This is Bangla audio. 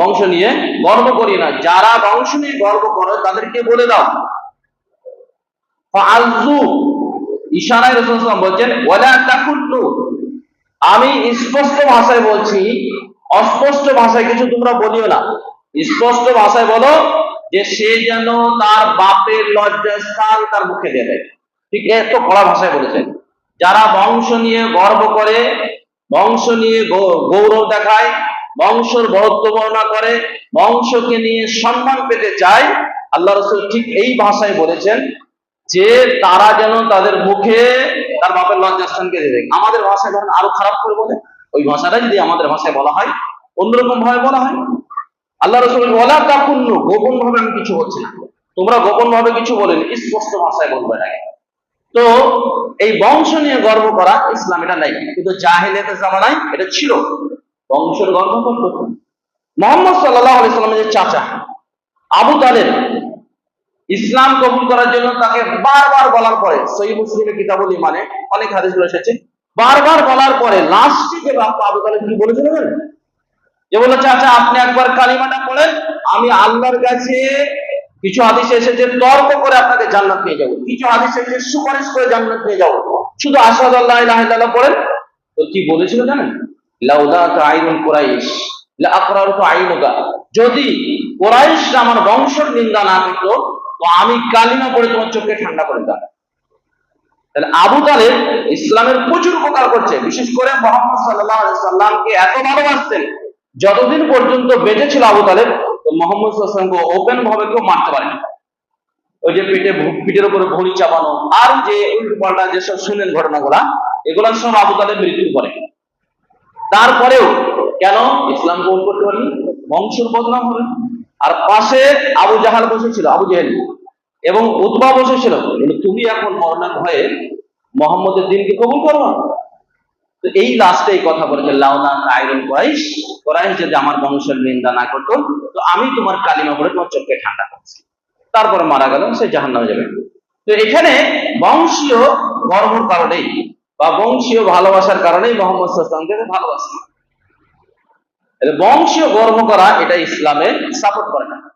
বংশ নিয়ে গর্ব করি না। যারা বংশ নিয়ে গর্ব করে, তাদেরকে বলে দাও। ইশারায় রসুলাম বলছেন, ওয়ালা তাকুল্লু। আমি স্পষ্ট ভাষায় বলছি, অস্পষ্ট ভাষায় কিছু তোমরা বলিও না। স্পষ্ট ভাষায় বলো যে সে যেন তার বাপের লজ্জাস্থান তার মুখে দিয়ে দেয়। ঠিক এত কড়া ভাষায় বলেছেন। যারা বংশ নিয়ে গর্ব করে, বংশ নিয়ে গৌরব দেখায় বংশর বহত্ব বর্ণনা করে, বংশকে নিয়ে সম্মান পেতে চায়। আল্লাহ রসুল ঠিক এই ভাষায় বলেছেন যে তারা যেন তাদের মুখে তার বাপের লজ্জাস্থানকে দেবে। আমাদের ভাষায় ধরেন আরও খারাপ করে বলে, ওই ভাষাটা যদি আমাদের ভাষায় বলা হয়, অন্যরকম ভাবে বলা হয়। আল্লাহ রসুল ওলা কাপুণ্য গোপন ভাবে আমি কিছু বলছি না। তোমরা গোপন ভাবে কিছু বলেন স্পষ্ট ভাষায় বলবে না তো এই বংশ নিয়ে গর্ব করা ইসলাম এটা নাই, কিন্তু জাহেলিয়াতের জামানায় এটা ছিল। বংশের গর্ব করতো মোহাম্মদ সাল্লাহ আলাইসাল্লামের যে চাচা, আবু তালেব, ইসলাম কবুল করার জন্য তাকে বারবার বলার পরে সই মুসলিমের কিতাবুল ইমানে অনেক হাদিসগুলো এসেছে, বারবার বলার পরে লাস্টে যে বাপ্পা আবু তালেব কি বলেছিল জানেন? যে বলেছে আচ্ছা আপনি একবার কালিমাটা পড়েন, আমি আল্লাহর কাছে কিছু হাদিস এসেছে, তর্ক করে আপনাকে জান্নাত নিয়ে যাব। কিছু হাদিস এসেছে, সুপারিশ করে জান্নাত নিয়ে যাব। শুধু আসাদ আল্লাহ পড়েন? তো কি বলেছিল জানেন? যদি আমার বংশের নিন্দা না করতো, তো আমি কালিমা পড়ে তোমার চোখকে ঠান্ডা করে দিতাম। তাহলে আবু তালেব ইসলামের প্রচুর উপকার করছে। বিশেষ করে মোহাম্মদ সাল্লাহ সাল্লামকে এত ভালোবাসতেন, যতদিন পর্যন্ত বেঁচে ছিল আবু তালেব, তো মোহাম্মদ সাল্লামকে ওপেন ভাবে কেউ মারতে পারেনি। ওই যে ভু- পিঠের উপরে ভুঁড়ি চাপানো, আর যে উল্টো পাল্টা যেসব শুনেন ঘটনাগুলা, এগুলা সব আবু তালেব মৃত্যুর পরে। তারপরেও কেন ইসলাম কবুল করতে পারেনি? বংশের বদনাম হবে। আর পাশে আবু জাহাল বসেছিল, আবু জেহেল। এবং উতবা বসেছিল। কিন্তু তুমি এখন মরণের ভয়ে মোহাম্মদের দিনকে কবুল করো না। তো এই লাস্টে এই কথা বলেছে লাউনা আইরন কোরাইশ। কোরাইশ যদি আমার বংশের নিন্দা না করতো, তো আমি তোমার কালিমা পড়ে তোমার চোখকে ঠান্ডা করছি। তারপরে মারা গেল, সে জাহান নামে যাবে। তো এখানে বংশীয় গর্বর কারণেই বা বংশীয় ভালোবাসার কারণেই মোহাম্মদ সাল্লামকে ভালোবাসি। বংশীয় গর্ব করা এটা ইসলামে সাপোর্ট করে না।